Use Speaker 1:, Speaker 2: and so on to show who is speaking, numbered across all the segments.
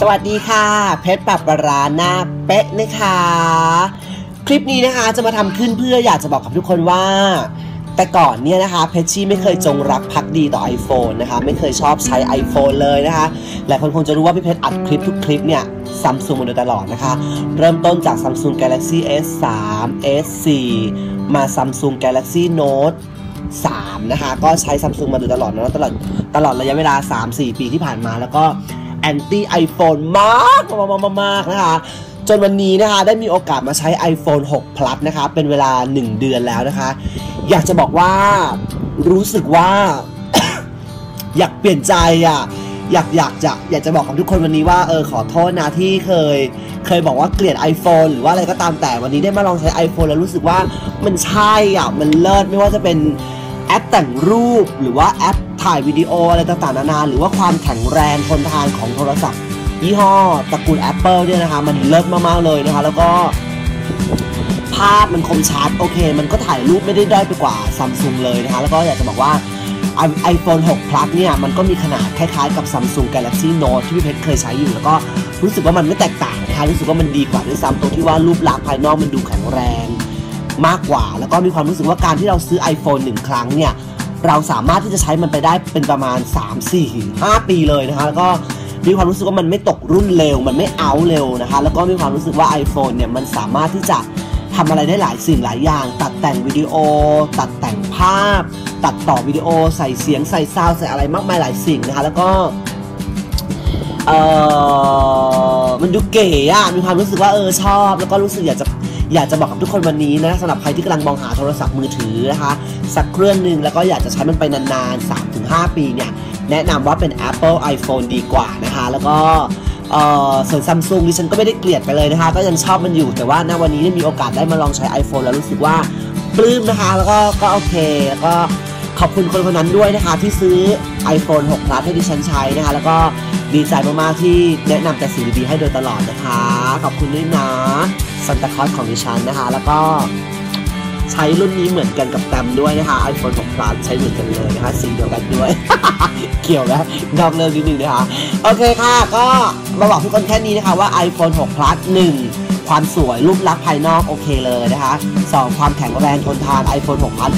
Speaker 1: สวัสดีค่ะ เพชรปับปราหน้าเป๊ะนะคะ คลิปนี้นะคะจะมาทำขึ้นเพื่ออยากจะบอกกับทุกคนว่า แต่ก่อนเนี่ยนะคะเพชชี่ไม่เคยจงรักภักดีต่อ iPhone นะคะ ไม่เคยชอบใช้ iPhone เลยนะคะหลายคนคงจะรู้ว่าพี่เพชรอัดคลิปทุกคลิปเนี่ยซัมซุงมาโดยตลอดนะคะ เริ่มต้นจาก Samsung Galaxy S3 S4 มา Samsung Galaxy Note 3 นะคะ ก็ใช้ Samsung มาโดยตลอดนะตลอดตลอดระยะเวลา 3-4 ปีที่ผ่านมาแล้วก็ แอนตี้ iPhone มากมากมากมากนะคะจนวันนี้นะคะได้มีโอกาสมาใช้ iPhone 6 Plus นะคะ เป็นเวลา 1 เดือนแล้วนะคะ อยากจะบอกว่ารู้สึกว่า อยากเปลี่ยนใจอะอยากอยากจะอยากจะบอกกับทุกคนวันนี้ว่าเออขอโทษนะที่เคย เคยบอกว่าเกลียด iPhone หรือว่าอะไรก็ตามแต่วันนี้ได้มาลองใช้ iPhone แล้วรู้สึกว่ามันใช่อะมันเลิศไม่ว่าจะเป็น แอปแต่งรูปหรือว่าแอปถ่ายวิดีโออะไรต่างๆนานาหรือว่าความแข็งแรงทนทานของโทรศัพท์ ยี่ห้อตระกูล Apple เนี่ยนะคะมันเลิศมากๆเลยนะคะ แล้วก็ภาพมันคมชัดโอเค มันก็ถ่ายรูปไม่ได้ด้อยไปกว่าซัมซุงเลยนะคะ แล้วก็อยากจะบอกว่า iPhone 6 Plus เนี่ย มันก็มีขนาดคล้ายๆกับ Samsung Galaxy Note ที่พี่เพชรเคยใช้อยู่ แล้วก็รู้สึกว่ามันไม่แตกต่างนะคะรู้สึกว่ามันดีกว่าด้วยซ้ำตรงที่ว่ารูปลักษณ์ภายนอกมันดูแข็งแรง มากกว่า แล้วก็มีความรู้สึกว่าการที่เราซื้อ iPhone 1 ครั้งเนี่ย เราสามารถที่จะใช้มันไปได้เป็นประมาณ 3 4 5 ปีเลยนะคะ แล้วก็มีความรู้สึกว่ามันไม่ตกรุ่นเร็ว มันไม่เอาเร็วนะคะ แล้วก็มีความรู้สึกว่า iPhone เนี่ยมันสามารถที่จะทำอะไรได้หลายสิ่งหลายอย่าง ตัดแต่งวิดีโอ ตัดแต่งภาพ ตัดต่อวิดีโอ ใส่เสียงใส่ซาวใส่อะไรมากมายหลายสิ่งนะคะ แล้วก็ เออมันดูเก๋อะมีความรู้สึกว่าเออชอบ แล้วก็รู้สึกอยากจะอยากจะบอกกับทุกคนวันนี้นะสำหรับใครที่กำลังมองหาโทรศัพท์มือถือนะคะ สักเครื่องหนึ่งแล้วก็อยากจะใช้มันไปนานๆ 3-5 ปีเนี่ย แนะนำว่าเป็น Apple iPhone ดีกว่านะคะ แล้วก็เออส่วนซัมซุงดิฉันก็ไม่ได้เกลียดไปเลยนะคะ ก็ยังชอบมันอยู่แต่ว่าณวันนี้ได้มีโอกาสได้มาลองใช้ iPhone แล้วรู้สึกว่าปลื้มนะคะ แล้วก็ก็โอเค แล้วก็ขอบคุณคนคนนั้นด้วยนะคะ ที่ซื้อ iPhone 6 Plus ให้ดิฉันใช้นะคะ แล้วก็ ดีใจมากๆที่แนะนำแต่สิ่งดีๆให้โดยตลอดนะคะ ขอบคุณด้วยนะซันตาคอสของดิฉันนะคะ แล้วก็ใช้รุ่นนี้เหมือนกันกับแตมด้วยนะคะ iPhone 6 Plus ใช้เหมือนกันเลยนะคะสีเดียวกันด้วย เกี่ยวนะนอกเรื่องนิดนึงนะคะ โอเคค่ะ ก็มาบอกทุกคนแค่นี้นะคะว่า iPhone 6 Plus 1 ความสวยรูปลักษณ์ภายนอกโอเคเลยนะคะ 2 ความแข็งแรงทนทาน iPhone 6 Plus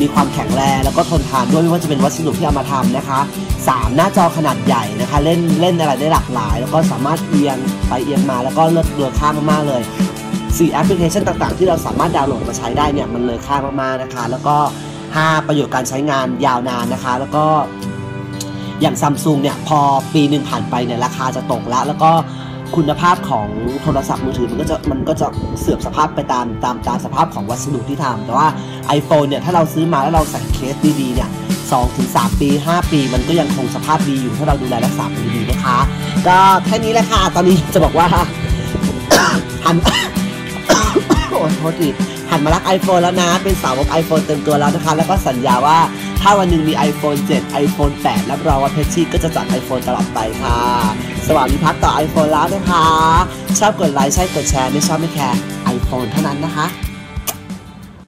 Speaker 1: มีความแข็งแรงแล้วก็ทนทานด้วยไม่ว่าจะเป็นวัสดุที่เอามาทำนะคะ 3 หน้าจอขนาดใหญ่นะคะ เล่นเล่นอะไรได้หลากหลาย แล้วก็สามารถเอียงไปเอียงมาแล้วก็เลือกเลือค่ามากๆเลย4แอปพลิเคชันต่างๆ ที่เราสามารถดาวน์โหลดมาใช้ได้เนี่ยมันเลยค่ามากๆนะคะ แล้วก็ 5 ประโยชน์การใช้งานยาวนานนะคะ แล้วก็อย่างซัมซุงเนี่ยพอปีหนึ่งผ่านไปเนี่ยราคาจะตกล้วแล้วก็คุณภาพของโทรศัพท์มือถือมันก็จะมันก็จะเสื่อมสภาพไปตามตามตามสภาพของวัสดุที่ทำแต่ว่า iPhone เนี่ยถ้าเราซื้อมาแล้วเราใส่เคสดีๆเนี่ย 2ถึง3ปี 5 ปี มันก็ยังคงสภาพดีอยู่ถ้าเราดูแลรักษามันดีๆนะคะ ก็แค่นี้แหละค่ะ ตอนนี้จะบอกว่าหันโอ้โทษทีหันมารัก iPhone แล้วนะ เป็นสาวก iPhone เต็มตัวแล้วนะคะ แล้วก็สัญญาว่าถ้าวันหนึ่งมี iPhone 7 iPhone 8 รับรองว่าเพชรชี่ก็จะจัด iPhone ตลอดไปค่ะ สวัสดีพักต่อ iPhone แล้วนะคะ ชอบกดไลค์ใช่กดแชร์ ไม่ชอบไม่แคร์ iPhone เท่านั้นนะคะ